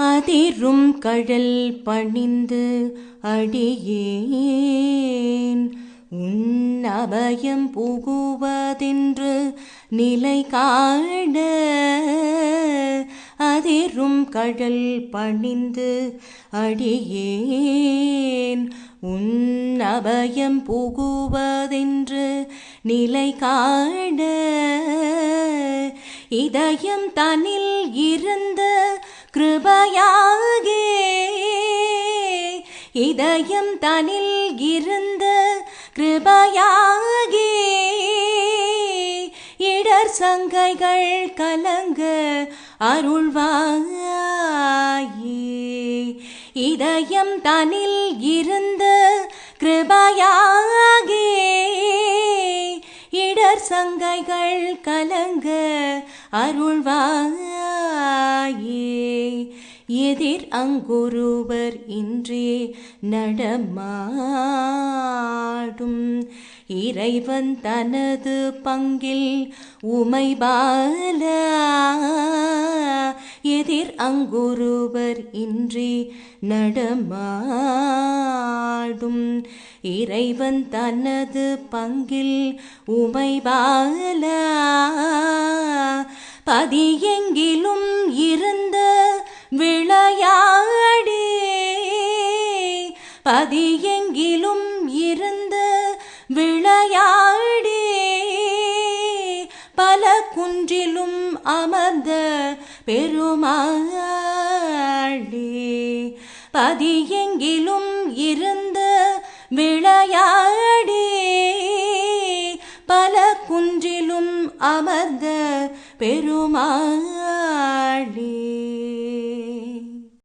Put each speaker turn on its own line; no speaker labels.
அதிரும் கடல் பணிந்து அடியேன். உன் அபயம் புகுவதென்று நிலை காண அதிரும் கடல் பணிந்து அடியேன். உன் அபயம் புகுவதென்று நிலை காண இதயம் தனில் இருந்த கிருபையாகே இதயம் தனில் இருந்து கிருபையாகே இடர் சங்கைகள் கலங்க அருள்வாயே. இதயம் தனில் இருந்து கிருபையாகே இடர் சங்கைகள் கலங்க அருள்வாயே. எதிர் அங்கொருவர் இன்றே நடமாடும். இறைவன் தனது பங்கில் உமைபால. எதிர் அங்கொருவர் இன்றி நடமாடும். இறைவன் தனது பங்கில் உமைபால. பதியெங்கிலும் இருந்த விளையாடே. பதியெங்கிலும் இருந்த விளையாடே. பல குன்றிலும் அமர்ந்த பெருமாளே. பதியெங்கிலும் இருந்த விளையாடே. பல குன்றிலும் அமர்ந்த பெருமாளே.